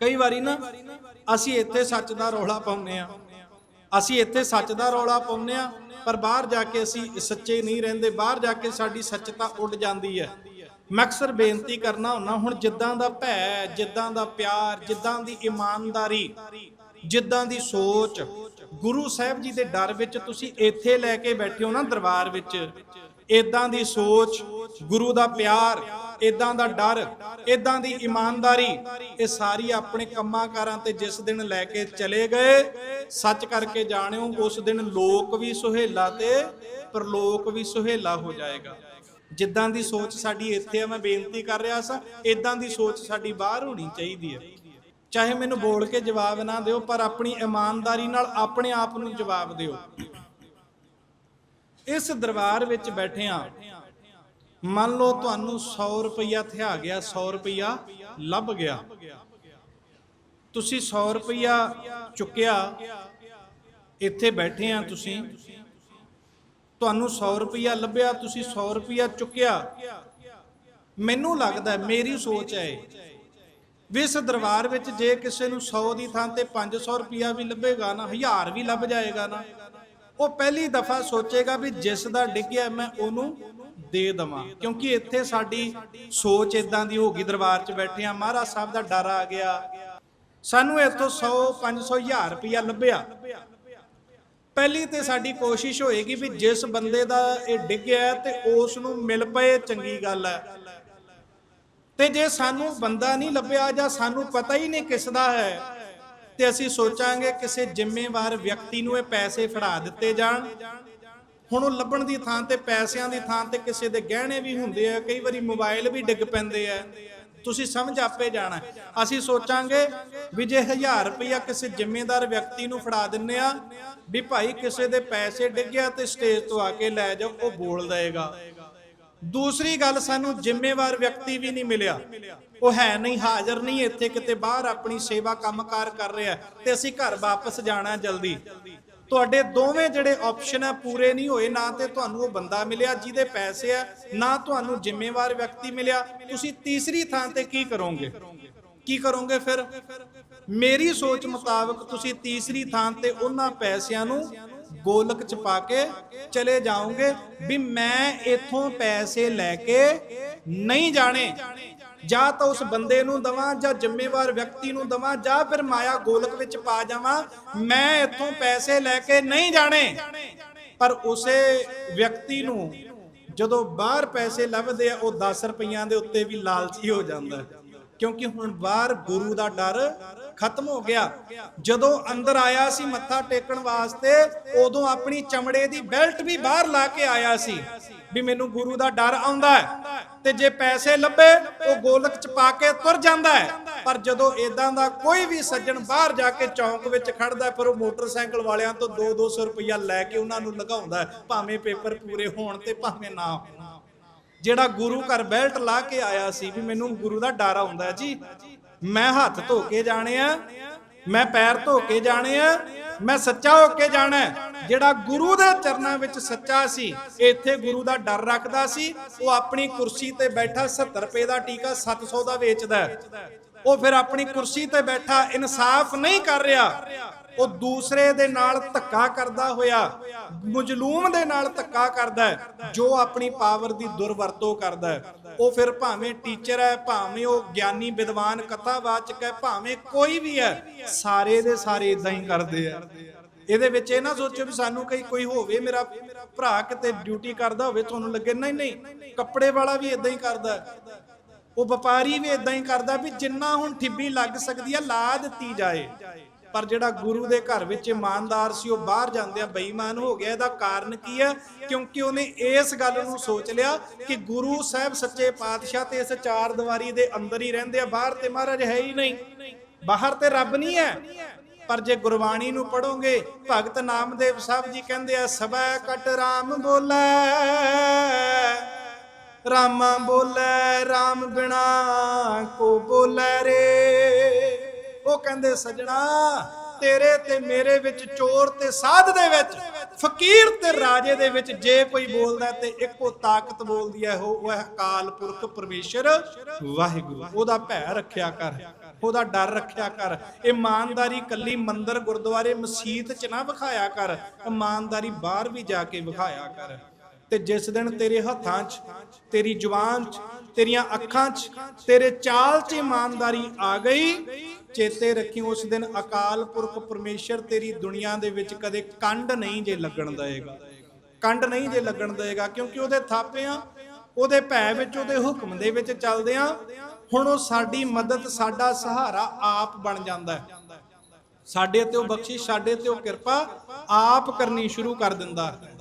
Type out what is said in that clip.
ਕਈ ਵਾਰੀ ਨਾ ਅਸੀਂ ਇੱਥੇ ਸੱਚ ਦਾ ਰੌਲਾ ਪਾਉਂਦੇ ਆ ਅਸੀਂ ਇੱਥੇ ਸੱਚ ਦਾ ਰੌਲਾ ਪਾਉਂਦੇ ਆ ਪਰ ਬਾਹਰ ਜਾ ਕੇ ਅਸੀਂ ਸੱਚੇ ਨਹੀਂ ਰਹਿੰਦੇ। ਬਾਹਰ ਜਾ ਕੇ ਸਾਡੀ ਸੱਚਤਾ ਉੱਡ ਜਾਂਦੀ ਹੈ। ਮੈਂ ਅਕਸਰ ਬੇਨਤੀ ਕਰਨਾ ਹੁੰਨਾ ਹੁਣ ਜਿੱਦਾਂ ਦਾ ਭੈ, ਜਿੱਦਾਂ ਦਾ ਪਿਆਰ, ਜਿੱਦਾਂ ਦੀ ਇਮਾਨਦਾਰੀ, ਜਿੱਦਾਂ ਦੀ ਸੋਚ, ਗੁਰੂ ਸਾਹਿਬ ਜੀ ਦੇ ਡਰ ਵਿੱਚ ਤੁਸੀਂ ਇੱਥੇ ਲੈ ਕੇ ਬੈਠੇ ਹੋ ਨਾ ਦਰਬਾਰ ਵਿੱਚ। ਇਦਾਂ ਦੀ ਸੋਚ, ਗੁਰੂ ਦਾ ਪਿਆਰ ਇਦਾਂ ਦਾ ਡਰ ਇਦਾਂ ਦੀ ਇਮਾਨਦਾਰੀ, ਇਹ ਸਾਰੀ ਆਪਣੇ ਕੰਮਾਂ ਕਾਰਾਂ ਤੇ ਜਿਸ ਦਿਨ ਲੈ ਕੇ ਚਲੇ ਗਏ, ਸੱਚ ਕਰਕੇ ਜਾਣਿਓ, ਉਸ ਦਿਨ ਲੋਕ ਵੀ ਸੁਹੇਲਾ ਤੇ ਪਰਲੋਕ ਵੀ ਸੁਹੇਲਾ ਹੋ ਜਾਏਗਾ। ਜਿੱਦਾਂ ਦੀ ਸੋਚ ਸਾਡੀ ਇੱਥੇ ਆ, ਮੈਂ ਬੇਨਤੀ ਕਰ ਰਿਹਾ ਸਾਂ ਇਦਾਂ ਦੀ ਸੋਚ ਸਾਡੀ ਬਾਹਰ ਹੋਣੀ ਚਾਹੀਦੀ ਹੈ। ਚਾਹੇ ਮੈਨੂੰ ਬੋਲ ਕੇ ਜਵਾਬ ਨਾ ਦਿਓ, ਪਰ ਆਪਣੀ ਇਮਾਨਦਾਰੀ ਨਾਲ ਆਪਣੇ ਆਪ ਨੂੰ ਜਵਾਬ ਦਿਓ। ਇਸ ਦਰਬਾਰ ਵਿੱਚ ਬੈਠੇ ਆ ਮੰਨ ਲਓ ਤੁਹਾਨੂੰ 100 ਰੁਪਇਆ ਥਿਆ ਗਿਆ 100 ਰੁਪਈਆ ਲੱਭ ਗਿਆ। ਤੁਸੀਂ 100 ਰੁਪਈਆ ਚੁੱਕਿਆ, ਇੱਥੇ ਬੈਠੇ ਆ ਤੁਸੀਂ। ਤੁਹਾਨੂੰ 100 ਰੁਪਈਆ ਲੱਭਿਆ, ਤੁਸੀਂ 100 ਰੁਪਈਆ ਚੁੱਕਿਆ। ਮੈਨੂੰ ਲੱਗਦਾ ਮੇਰੀ ਸੋਚ ਹੈ ਵੀ ਇਸ ਦਰਬਾਰ ਵਿੱਚ ਜੇ ਕਿਸੇ ਨੂੰ 100 ਦੀ ਥਾਂ ਤੇ 500 ਰੁਪਇਆ ਵੀ ਲੱਭੇਗਾ ਨਾ 1000 ਵੀ ਲੱਭ ਜਾਏਗਾ ਨਾ, ਉਹ ਪਹਿਲੀ ਦਫਾ ਸੋਚੇਗਾ ਵੀ ਜਿਸ ਦਾ ਡਿੱਗਿਆ ਮੈਂ ਉਹਨੂੰ ਦੇ ਦਵਾਂ। ਕਿਉਂਕਿ ਇੱਥੇ ਸਾਡੀ ਸੋਚ ਇਦਾਂ ਦੀ ਹੋ ਗਈ ਦਰਬਾਰ 'ਚ ਬੈਠੇ ਆ, ਮਹਾਰਾਜ ਸਾਹਿਬ ਦਾ ਡਰ ਆ ਗਿਆ। ਸਾਨੂੰ ਇੱਥੋਂ 100 500 ਹਜ਼ਾਰ ਰੁਪਇਆ ਲੱਭਿਆ। ਪਹਿਲੀ ਤੇ ਸਾਡੀ ਕੋਸ਼ਿਸ਼ ਹੋਏਗੀ ਵੀ ਜਿਸ ਬੰਦੇ ਦਾ ਇਹ ਡਿੱਗਿਆ ਤੇ ਉਸ ਨੂੰ ਮਿਲ ਪਏ, ਚੰਗੀ ਗੱਲ ਹੈ। ਤੇ ਜੇ ਸਾਨੂੰ ਬੰਦਾ ਨਹੀਂ ਲੱਭਿਆ ਜਾਂ ਸਾਨੂੰ ਪਤਾ ਹੀ ਨਹੀਂ ਕਿਸ ਦਾ ਹੈ, ਤੇ ਅਸੀਂ ਸੋਚਾਂਗੇ ਕਿਸੇ ਜ਼ਿੰਮੇਵਾਰ ਵਿਅਕਤੀ ਨੂੰ ਇਹ ਪੈਸੇ ਫੜਾ ਦਿੱਤੇ ਜਾਣ। ਹੁਣ ਉਹ ਲੱਭਣ ਦੀ ਥਾਂ ਤੇ, ਪੈਸਿਆਂ ਦੀ ਥਾਂ ਤੇ ਕਿਸੇ ਦੇ ਗਹਿਣੇ ਵੀ ਹੁੰਦੇ ਆ, ਕਈ ਵਾਰੀ ਮੋਬਾਈਲ ਵੀ ਡਿੱਗ ਪੈਂਦੇ ਆ। ਤੁਸੀਂ ਸਮਝ ਆਪੇ ਜਾਣਾ ਅਸੀਂ ਸੋਚਾਂਗੇ ਵੀ ਜੇ 1000 ਰੁਪਇਆ ਕਿਸੇ ਜ਼ਿੰਮੇਦਾਰ ਵਿਅਕਤੀ ਨੂੰ ਫੜਾ ਦਿੰਨੇ ਆ, ਵੀ ਭਾਈ ਕਿਸੇ ਦੇ ਪੈਸੇ ਡਿੱਗਿਆ ਤੇ ਸਟੇਜ ਤੋਂ ਆ ਕੇ ਲੈ ਜਾਓ, ਉਹ ਬੋਲ ਦੇਗਾ ਦੂਸਰੀ ਗੱਲ, ਸਾਨੂੰ ਜ਼ਿੰਮੇਵਾਰ ਵਿਅਕਤੀ ਵੀ ਨਹੀਂ ਮਿਲਿਆ। ਉਹ ਹੈ ਨਹੀਂ, ਹਾਜ਼ਰ ਨਹੀਂ, ਇੱਥੇ ਕਿਤੇ ਬਾਹਰ ਆਪਣੀ ਸੇਵਾ ਕੰਮਕਾਰ ਕਰ ਰਿਹਾ ਤੇ ਅਸੀਂ ਘਰ ਵਾਪਸ ਜਾਣਾ ਜਲਦੀ। ਤੁਹਾਡੇ ਦੋਵੇਂ ਜਿਹੜੇ ਆਪਸ਼ਨ ਆ ਪੂਰੇ ਨਹੀਂ ਹੋਏ, ਨਾ ਤੇ ਤੁਹਾਨੂੰ ਉਹ ਬੰਦਾ ਮਿਲਿਆ ਜਿਹਦੇ ਪੈਸੇ ਆ, ਨਾ ਤੁਹਾਨੂੰ ਜ਼ਿੰਮੇਵਾਰ ਵਿਅਕਤੀ ਮਿਲਿਆ। ਤੁਸੀਂ ਤੀਸਰੀ ਥਾਂ ਤੇ ਕੀ ਕਰੋਗੇ? ਕੀ ਕਰੋਗੇ ਫਿਰ? ਮੇਰੀ ਸੋਚ ਮੁਤਾਬਕ ਤੁਸੀਂ ਤੀਸਰੀ ਥਾਂ ਤੇ ਉਹਨਾਂ ਪੈਸਿਆਂ ਨੂੰ ਗੋਲਕ ਚ ਪਾ ਕੇ ਚਲੇ ਜਾਓਗੇ ਵੀ ਮੈਂ ਇਥੋਂ ਪੈਸੇ ਲੈ ਕੇ ਨਹੀਂ ਜਾਣੇ। ਜਾਂ ਤਾਂ ਉਸ ਬੰਦੇ ਨੂੰ ਦਵਾਂ ਜਾਂ ਜ਼ਿੰਮੇਵਾਰ ਵਿਅਕਤੀ ਨੂੰ ਦਵਾਂ ਜਾਂ ਫਿਰ ਮਾਇਆ ਗੋਲਕ ਵਿੱਚ ਪਾ ਜਾਵਾਂ, ਮੈਂ ਇੱਥੋਂ ਪੈਸੇ ਲੈ ਕੇ ਨਹੀਂ ਜਾਣੇ। ਪਰ ਉਸੇ ਵਿਅਕਤੀ ਨੂੰ ਜਦੋਂ ਬਾਹਰ ਪੈਸੇ ਲੱਭਦੇ ਆ, ਉਹ 10 ਰੁਪਈਆਂ ਦੇ ਉੱਤੇ ਵੀ ਲਾਲਚੀ ਹੋ ਜਾਂਦਾ ਕਿਉਂਕਿ ਹੁਣ ਬਾਹਰ ਗੁਰੂ ਦਾ ਡਰ ਖਤਮ ਹੋ ਗਿਆ। ਜਦੋਂ ਅੰਦਰ ਆਇਆ ਸੀ ਮੱਥਾ ਟੇਕਣ ਵਾਸਤੇ, ਉਦੋਂ ਆਪਣੀ ਚਮੜੇ ਦੀ ਬੈਲਟ ਵੀ ਬਾਹਰ ਲਾ ਕੇ ਆਇਆ ਸੀ ਵੀ ਮੈਨੂੰ ਗੁਰੂ ਦਾ ਡਰ ਆਉਂਦਾ ਹੈ। ਤੇ ਜੇ ਪੈਸੇ ਲੱਭੇ, ਉਹ ਗੋਲਕ ਚ ਪਾ ਕੇ ਤੁਰ ਜਾਂਦਾ ਹੈ। ਪਰ ਜਦੋਂ ਇਦਾਂ ਦਾ ਕੋਈ ਵੀ ਸੱਜਣ ਬਾਹਰ ਜਾ ਕੇ ਚੌਂਕ ਵਿੱਚ ਖੜਦਾ ਫਿਰ ਉਹ ਮੋਟਰਸਾਈਕਲ ਵਾਲਿਆਂ ਤੋਂ 2-200 ਰੁਪਇਆ ਲੈ ਕੇ ਉਹਨਾਂ ਨੂੰ ਲਗਾਉਂਦਾ ਭਾਵੇਂ ਪੇਪਰ ਪੂਰੇ ਹੋਣ ਤੇ ਭਾਵੇਂ ਨਾ ਹੋਣ। ਜਿਹੜਾ ਗੁਰੂ ਘਰ ਬੈਲਟ ਲਾ ਕੇ ਆਇਆ ਸੀ ਵੀ ਮੈਨੂੰ ਗੁਰੂ ਦਾ ਡਰ ਆਉਂਦਾ ਜੀ, ਮੈਂ ਹੱਥ ਧੋ ਕੇ ਜਾਣੇ ਆ, ਮੈਂ ਪੈਰ ਧੋ ਕੇ ਜਾਣੇ ਆ, ਮੈਂ ਸੱਚਾ ਹੋ ਕੇ ਜਾਣਾ ਜਿਹੜਾ ਗੁਰੂ ਦੇ ਚਰਨਾਂ ਵਿੱਚ ਸੱਚਾ ਸੀ, ਇੱਥੇ ਗੁਰੂ ਦਾ ਡਰ ਰੱਖਦਾ ਸੀ। ਉਹ ਆਪਣੀ ਕੁਰਸੀ ਤੇ ਬੈਠਾ 70 ਰੁਪਏ ਦਾ ਟੀਕਾ 700 ਦਾ ਵੇਚਦਾ ਉਹ ਫਿਰ ਆਪਣੀ ਕੁਰਸੀ ਤੇ ਬੈਠਾ ਇਨਸਾਫ ਨਹੀਂ ਕਰ ਰਿਹਾ। ਉਹ ਦੂਸਰੇ ਦੇ ਨਾਲ ਧੱਕਾ ਕਰਦਾ ਹੋਇਆ, ਮਜਲੂਮ ਦੇ ਨਾਲ ਧੱਕਾ ਕਰਦਾ ਜੋ ਆਪਣੀ ਪਾਵਰ ਦੀ ਦੁਰਵਰਤੋਂ ਕਰਦਾ ਉਹ ਫਿਰ ਭਾਵੇਂ ਟੀਚਰ ਹੈ, ਭਾਵੇਂ ਉਹ ਗਿਆਨੀ, ਵਿਦਵਾਨ, ਕਥਾਵਾਚਕ ਹੈ, ਭਾਵੇਂ ਕੋਈ ਵੀ ਹੈ, ਸਾਰੇ ਦੇ ਸਾਰੇ ਇਦਾਂ ਹੀ ਕਰਦੇ ਆ। ਇਹਦੇ ਵਿੱਚ ਇਹ ਨਾ ਸੋਚੋ ਵੀ ਸਾਨੂੰ ਕਈ ਕੋਈ ਹੋਵੇ ਮੇਰਾ ਭਰਾ ਕਿਤੇ ਡਿਊਟੀ ਕਰਦਾ ਹੋਵੇ, ਤੁਹਾਨੂੰ ਲੱਗੇ, ਨਹੀਂ ਨਹੀਂ, ਕੱਪੜੇ ਵਾਲਾ ਵੀ ਇਦਾਂ ਹੀ ਕਰਦਾ। ਉਹ ਵਪਾਰੀ ਵੀ ਇਦਾਂ ਹੀ ਕਰਦਾ ਵੀ ਜਿੰਨਾ ਹੁਣ ਠਿੱਬੀ ਲੱਗ ਸਕਦੀ ਆ, ਲਾ ਦਿੱਤੀ ਜਾਏ। ਪਰ ਜਿਹੜਾ ਗੁਰੂ ਦੇ ਘਰ ਵਿੱਚ ਇਮਾਨਦਾਰ ਸੀ, ਉਹ ਬਾਹਰ ਜਾਂਦੇ ਆ ਬੇਈਮਾਨ ਹੋ ਗਿਆ। ਇਹਦਾ ਕਾਰਨ ਕੀ ਹੈ ਕਿਉਂਕਿ ਉਹਨੇ ਇਸ ਗੱਲ ਨੂੰ ਸੋਚ ਲਿਆ ਕਿ ਗੁਰੂ ਸਾਹਿਬ ਸੱਚੇ ਪਾਤਸ਼ਾਹ ਤੇ ਇਸ ਚਾਰ ਦੀਵਾਰੀ ਦੇ ਅੰਦਰ ਹੀ ਰਹਿੰਦੇ ਆ। ਬਾਹਰ ਤੇ ਮਹਾਰਾਜ ਹੈ ਹੀ ਨਹੀਂ। ਬਾਹਰ ਤੇ ਰੱਬ ਨਹੀਂ ਹੈ। ਪਰ ਜੇ ਗੁਰਬਾਣੀ ਨੂੰ ਪੜੋਗੇ ਭਗਤ ਨਾਮਦੇਵ ਸਾਹਿਬ ਜੀ ਕਹਿੰਦੇ ਆ ਸਬੈ ਕਟ ਰਾਮ ਬੋਲੇ। ਰਾਮਾ ਬੋਲੇ RAM ਬਿਨਾ ਕੋ ਬੋਲੇ ਰੇ। ਉਹ ਕਹਿੰਦੇ, ਸਜਣਾ, ਤੇਰੇ ਤੇ ਮੇਰੇ ਵਿੱਚ ਚੋਰ ਤੇ ਸਾਧ ਦੇ ਵਿੱਚ ਫਕੀਰ ਤੇ ਰਾਜੇ ਦੇ ਵਿੱਚ ਜੇ ਕੋਈ ਬੋਲਦਾ ਤੇ ਇੱਕੋ ਤਾਕਤ ਬੋਲਦੀ ਹੈ, ਉਹ ਹੈ ਅਕਾਲ ਪੁਰਖ ਪਰਮੇਸ਼ਰ ਵਾਹਿਗੁਰੂ। ਉਹਦਾ ਭੈ ਰੱਖਿਆ ਕਰ, ਉਹਦਾ ਡਰ ਰੱਖਿਆ ਕਰ। ਇਮਾਨਦਾਰੀ ਕੱਲੀ ਮੰਦਰ ਗੁਰਦੁਆਰੇ ਮਸਜਿਦ ਚ ਨਾ ਵਿਖਾਇਆ ਕਰ, ਇਮਾਨਦਾਰੀ ਬਾਹਰ ਵੀ ਜਾ ਕੇ ਵਿਖਾਇਆ ਕਰ। ਤੇ ਜਿਸ ਦਿਨ ਤੇਰੇ ਹੱਥਾਂ 'ਚ, ਤੇਰੀ ਜ਼ੁਬਾਨ 'ਚ, ਤੇਰੀਆਂ ਅੱਖਾਂ 'ਚ, ਤੇਰੇ ਚਾਲ 'ਚ ਇਮਾਨਦਾਰੀ ਆ ਗਈ, ਚੇਤੇ ਰੱਖੀ ਉਸ ਦਿਨ ਅਕਾਲ ਪੁਰਖ ਪਰਮੇਸ਼ਰ ਤੇਰੀ ਦੁਨੀਆ ਦੇ ਵਿੱਚ ਕਦੇ ਕੰਡ ਨਹੀਂ ਜੇ ਲੱਗਣ ਦੇਗਾ ਕੰਡ ਨਹੀਂ ਜੇ ਲੱਗਣ ਦੇਗਾ ਕਿਉਂਕਿ ਉਹਦੇ ਥਾਪੇ ਆ ਉਹਦੇ ਭੈ ਵਿੱਚ, ਉਹਦੇ ਹੁਕਮ ਦੇ ਵਿੱਚ ਚੱਲਦੇ ਆ ਹੁਣ ਉਹ ਸਾਡੀ ਮਦਦ, ਸਾਡਾ ਸਹਾਰਾ ਆਪ ਬਣ ਜਾਂਦਾ ਹੈ। ਸਾਡੇ ਤੇ ਉਹ ਬਖਸ਼ਿਸ਼, ਸਾਡੇ ਤੇ ਉਹ ਕਿਰਪਾ ਆਪ ਕਰਨੀ ਸ਼ੁਰੂ ਕਰ ਦਿੰਦਾ ਹੈ।